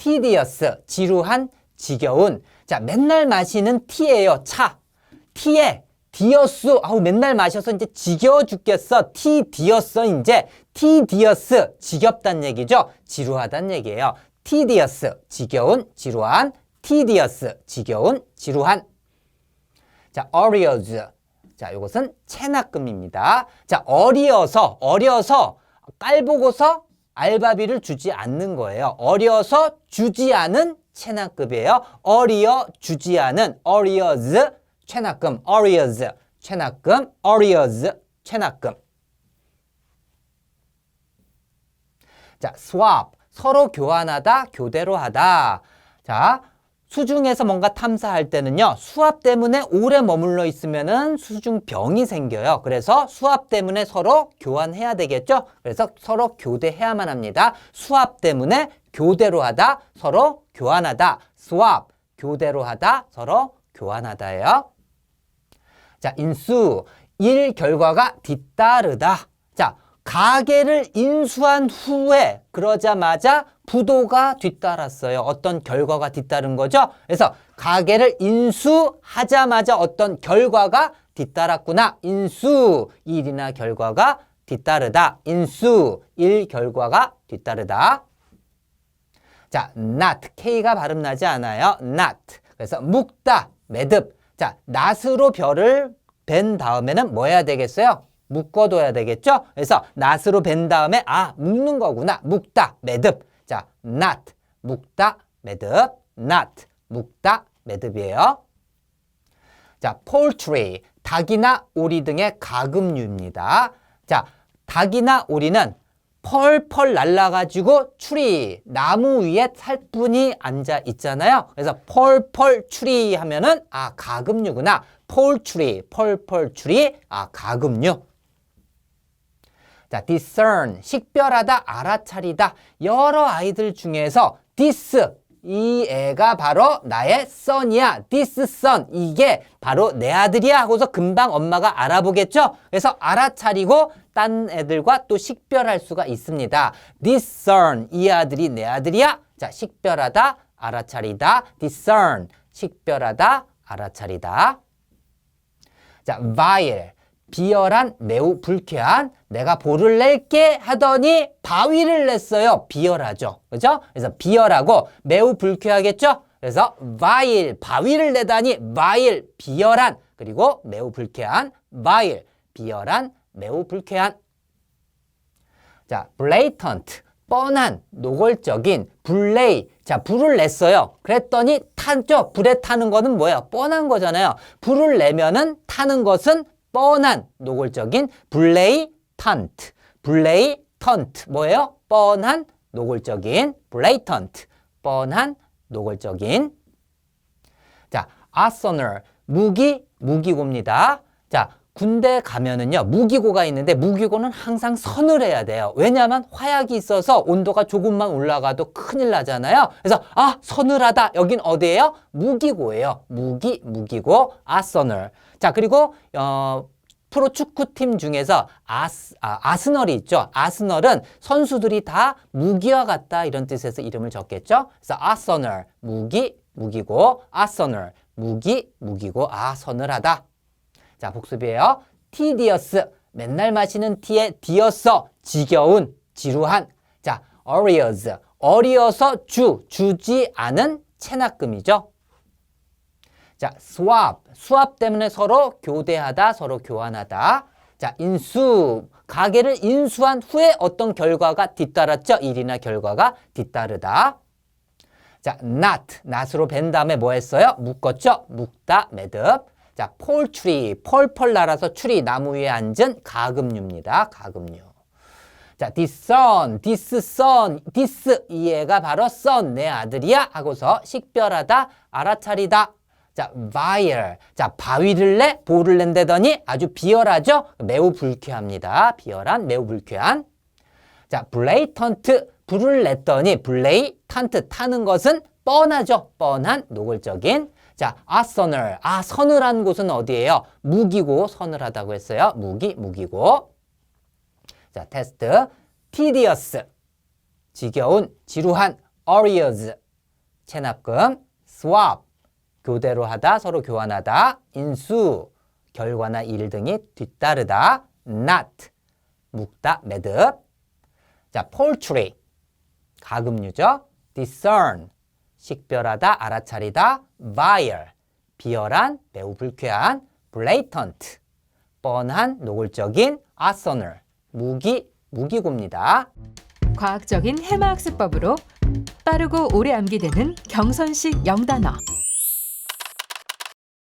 tedious, 지루한, 지겨운. 자, 맨날 마시는 티예요. 차. 티에 디어스. 아우, 맨날 마셔서 이제 지겨워 죽겠어. 티 디어스 이제 티 디어스 지겹단 얘기죠. 지루하단 얘기예요. tedious, 지겨운, 지루한. tedious, 지겨운, 지루한. 자, arrears. 자, 이것은 체납금입니다. 자, 어리어서, 어려서 깔보고서 알바비를 주지 않는 거예요. 어려서 주지 않은 체납급이에요. 어리어 주지 않은 arrears 체납금, arrears 체납금, arrears 체납금. 자, swap 서로 교환하다, 교대로 하다. 자, 수중에서 뭔가 탐사할 때는요, 수압 때문에 오래 머물러 있으면은 수중병이 생겨요. 그래서 수압 때문에 서로 교환해야 되겠죠? 그래서 서로 교대해야만 합니다. 수압 때문에 교대로 하다, 서로 교환하다. 수압, 교대로 하다, 서로 교환하다예요. 자, 인수. 일 결과가 뒤따르다. 자, 가게를 인수한 후에 그러자마자 부도가 뒤따랐어요. 어떤 결과가 뒤따른 거죠? 그래서 가게를 인수하자마자 어떤 결과가 뒤따랐구나. 인수, 일이나 결과가 뒤따르다. 인수, 일 결과가 뒤따르다. 자, not, K가 발음 나지 않아요. not. 그래서 묵다, 매듭. 자, not으로 별을 벤 다음에는 뭐 해야 되겠어요? 묶어둬야 되겠죠? 그래서 not으로 벤 다음에 아, 묶는 거구나. 묵다, 매듭. 자, not, 묵다, 매듭. not, 묵다, 매듭이에요. 자, poultry, 닭이나 오리 등의 가금류입니다. 자, 닭이나 오리는 펄펄 날라가지고 추리 나무 위에 살뿐히 앉아 있잖아요. 그래서 펄펄 추리 하면은 아 가금류구나. 폴추리 펄펄 추리 아 가금류. 자, discern 식별하다 알아차리다 여러 아이들 중에서 this 이 애가 바로 나의 son이야. this son 이게 바로 내 아들이야 하고서 금방 엄마가 알아보겠죠. 그래서 알아차리고 딴 애들과 또 식별할 수가 있습니다. discern 이 아들이 내 아들이야. 자, 식별하다 알아차리다 discern 식별하다 알아차리다. 자, vile 비열한 매우 불쾌한 내가 볼을 낼게 하더니 바위를 냈어요. 비열하죠. 그죠? 그래서 비열하고 매우 불쾌하겠죠? 그래서 vile 바위를 내다니 vile 비열한 그리고 매우 불쾌한 vile 비열한 매우 불쾌한 자, blatant 뻔한 노골적인 불레이 자 불을 냈어요 그랬더니 타죠 불에 타는 거는 뭐예요 뻔한 거잖아요 불을 내면은 타는 것은 뻔한 노골적인 블레이턴트. 블레이턴트. 뭐예요? 뻔한 노골적인 블레이턴트. 뻔한 노골적인. 자 arsenal 무기 무기고입니다. 자 군대 가면은요 무기고가 있는데 무기고는 항상 선을 해야 돼요. 왜냐하면 화약이 있어서 온도가 조금만 올라가도 큰일 나잖아요. 그래서 아 서늘하다. 여긴 어디예요? 무기고예요. 무기 무기고 아서널 자 그리고 어 프로 축구팀 중에서 아스, 아, 아스널이 있죠. 아스널은 선수들이 다 무기와 같다 이런 뜻에서 이름을 적겠죠. 그래서 아서널 무기 무기고 아서널 무기 무기고 아 서늘하다. 자, 복습이에요. tedious. 맨날 마시는 티에 디어서 지겨운, 지루한. 자, arrears. 어리어서 주, 주지 않은 체납금이죠. 자, swap. 수압 때문에 서로 교대하다, 서로 교환하다. 자, 인수. 가게를 인수한 후에 어떤 결과가 뒤따랐죠? 일이나 결과가 뒤따르다. 자, not. not으로 벤 다음에 뭐 했어요? 묶었죠? 묶다, 매듭. 자, 폴트리, 펄펄 날아서 추리 나무 위에 앉은 가금류입니다. 가금류. 자, this son, this 이 애가 바로 son 내 아들이야 하고서 식별하다, 알아차리다. 자, vile. 자, 바위를 내, 볼을 낸다더니 아주 비열하죠? 매우 불쾌합니다. 비열한, 매우 불쾌한. 자, blatant. 불을 냈더니 blatant 타는 것은 뻔하죠. 뻔한, 노골적인. 자, 아서널. 아, 서늘한 곳은 어디예요? 무기고 서늘하다고 했어요. 무기, 무기고. 자, 테스트. tedious. 지겨운, 지루한. arrears. 체납금, swap, 교대로 하다, 서로 교환하다, 인수, 결과나 일 등이 뒤따르다, not, 묵다, 매듭. 자, poultry, 가금류죠. discern, 식별하다, 알아차리다, vile, 비열한, 매우 불쾌한, blatant, 뻔한, 노골적인, arsenal, 무기, 무기고입니다. 과학적인 해마 학습법으로 빠르고 오래 암기되는 경선식 영단어